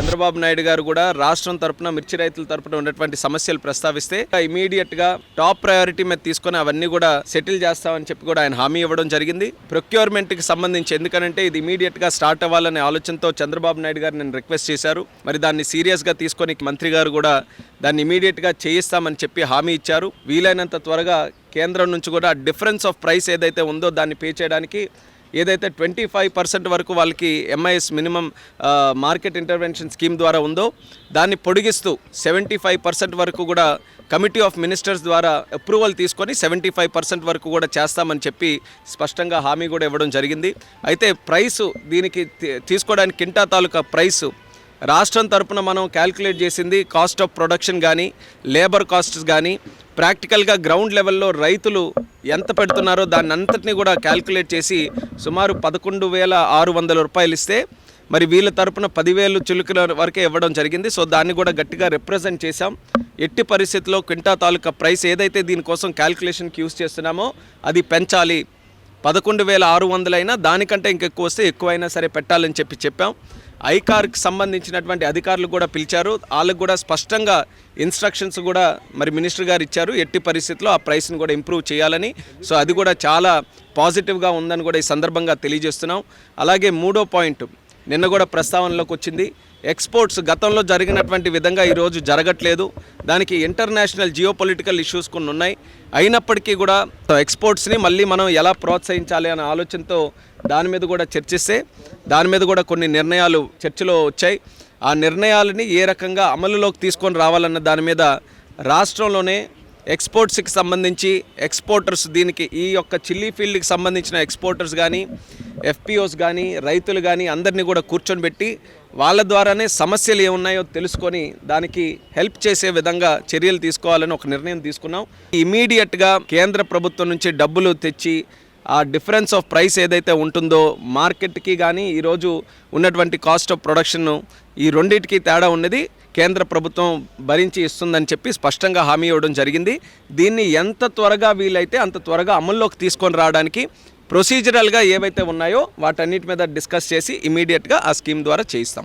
చంద్రబాబు నాయుడు గారు కూడా రాష్ట్రం తరపున మిర్చి రైతుల తరపున ఉన్నటువంటి సమస్యలు ప్రస్తావిస్తే ఇమీడియట్గా టాప్ ప్రయారిటీ మీద తీసుకొని అవన్నీ కూడా సెటిల్ చేస్తామని చెప్పి కూడా ఆయన హామీ ఇవ్వడం జరిగింది. ప్రొక్యూర్మెంట్కి సంబంధించి ఎందుకంటే ఇది ఇమీడియట్గా స్టార్ట్ అవ్వాలనే ఆలోచనతో చంద్రబాబు నాయుడు గారు నేను రిక్వెస్ట్ చేశారు. మరి దాన్ని సీరియస్గా తీసుకొని మంత్రి గారు కూడా దాన్ని ఇమీడియట్గా చేయిస్తామని చెప్పి హామీ ఇచ్చారు. వీలైనంత త్వరగా కేంద్రం నుంచి కూడా డిఫరెన్స్ ఆఫ్ ప్రైస్ ఏదైతే ఉందో దాన్ని పే చేయడానికి ఏదైతే ట్వంటీ ఫైవ్ పర్సెంట్ వరకు వాళ్ళకి MIS minimum market intervention scheme ద్వారా ఉందో దాన్ని పొడిగిస్తూ సెవెంటీ ఫైవ్ పర్సెంట్ వరకు కూడా కమిటీ ఆఫ్ మినిస్టర్స్ ద్వారా అప్రూవల్ తీసుకొని సెవెంటీ ఫైవ్ పర్సెంట్ వరకు కూడా చేస్తామని చెప్పి స్పష్టంగా హామీ కూడా ఇవ్వడం జరిగింది. అయితే ప్రైసు దీనికి తీ- తీసుకోవడానికి కింటా తాలూకా ప్రైసు రాష్ట్రం తరపున మనం క్యాల్కులేట్ చేసింది కాస్ట్ ఆఫ్ ప్రొడక్షన్ కానీ లేబర్ కాస్ట్స్ కానీ ప్రాక్టికల్గా గ్రౌండ్ లెవెల్లో రైతులు ఎంత పెడుతున్నారో దాన్ని అంతటిని కూడా క్యాల్కులేట్ చేసి సుమారు పదకొండు వేల ఆరు వందల రూపాయలు ఇస్తే మరి వీళ్ళ తరపున పదివేలు చిలుకల వరకే ఇవ్వడం జరిగింది. సో దాన్ని కూడా గట్టిగా రిప్రజెంట్ చేశాం. ఎట్టి పరిస్థితిలో క్వింటా తాలూకా ప్రైస్ ఏదైతే దీనికోసం క్యాల్కులేషన్కి యూస్ చేస్తున్నామో అది పెంచాలి. పదకొండు వేల ఆరు వందలైనా దానికంటే ఇంకెక్కువ వస్తే ఎక్కువైనా సరే పెట్టాలని చెప్పి చెప్పాం. ఐకార్కి సంబంధించినటువంటి అధికారులు కూడా పిలిచారు. వాళ్ళకు కూడా స్పష్టంగా ఇన్స్ట్రక్షన్స్ కూడా మరి మినిస్టర్ గారు ఇచ్చారు. ఎట్టి పరిస్థితుల్లో ఆ ప్రైస్ని కూడా ఇంప్రూవ్ చేయాలని. సో అది కూడా చాలా పాజిటివ్గా ఉందని కూడా ఈ సందర్భంగా తెలియజేస్తున్నాం. అలాగే మూడో పాయింట్ నిన్న కూడా ప్రస్తావనలోకి వచ్చింది. ఎక్స్పోర్ట్స్ గతంలో జరిగినటువంటి విధంగా ఈరోజు జరగట్లేదు. దానికి ఇంటర్నేషనల్ జియో పొలిటికల్ ఇష్యూస్ కొన్ని ఉన్నాయి. అయినప్పటికీ కూడా ఎక్స్పోర్ట్స్ని మళ్ళీ మనం ఎలా ప్రోత్సహించాలి అనే ఆలోచనతో దాని మీద కూడా చర్చిస్తే దాని మీద కూడా కొన్ని నిర్ణయాలు చర్చలో వచ్చాయి. ఆ నిర్ణయాలని ఏ రకంగా అమలులోకి తీసుకొని రావాలన్న దాని మీద రాష్ట్రంలోనే ఎక్స్పోర్ట్స్కి సంబంధించి ఎక్స్పోర్టర్స్ దీనికి ఈ యొక్క చిల్లీ ఫీల్డ్కి సంబంధించిన ఎక్స్పోర్టర్స్ కానీ ఎఫ్పిఓస్ కానీ రైతులు కానీ అందరినీ కూడా కూర్చొని పెట్టి వాళ్ళ ద్వారానే సమస్యలు ఏమున్నాయో తెలుసుకొని దానికి హెల్ప్ చేసే విధంగా చర్యలు తీసుకోవాలని ఒక నిర్ణయం తీసుకున్నాం. ఇమీడియట్గా కేంద్ర ప్రభుత్వం నుంచి డబ్బులు తెచ్చి ఆ డిఫరెన్స్ ఆఫ్ ప్రైస్ ఏదైతే ఉంటుందో మార్కెట్కి కానీ ఈరోజు ఉన్నటువంటి కాస్ట్ ఆఫ్ ప్రొడక్షన్ ఈ రెండింటికి తేడా ఉన్నది. కేంద్ర ప్రభుత్వం భరించి ఇస్తుందని చెప్పి స్పష్టంగా హామీ ఇవ్వడం జరిగింది. దీన్ని ఎంత త్వరగా వీలైతే అంత త్వరగా అమల్లోకి తీసుకొని రావడానికి ప్రొసీజరల్గా ఏవైతే ఉన్నాయో వాటన్నిటి మీద డిస్కస్ చేసి ఇమీడియట్గా ఆ స్కీమ్ ద్వారా చేయిస్తాం.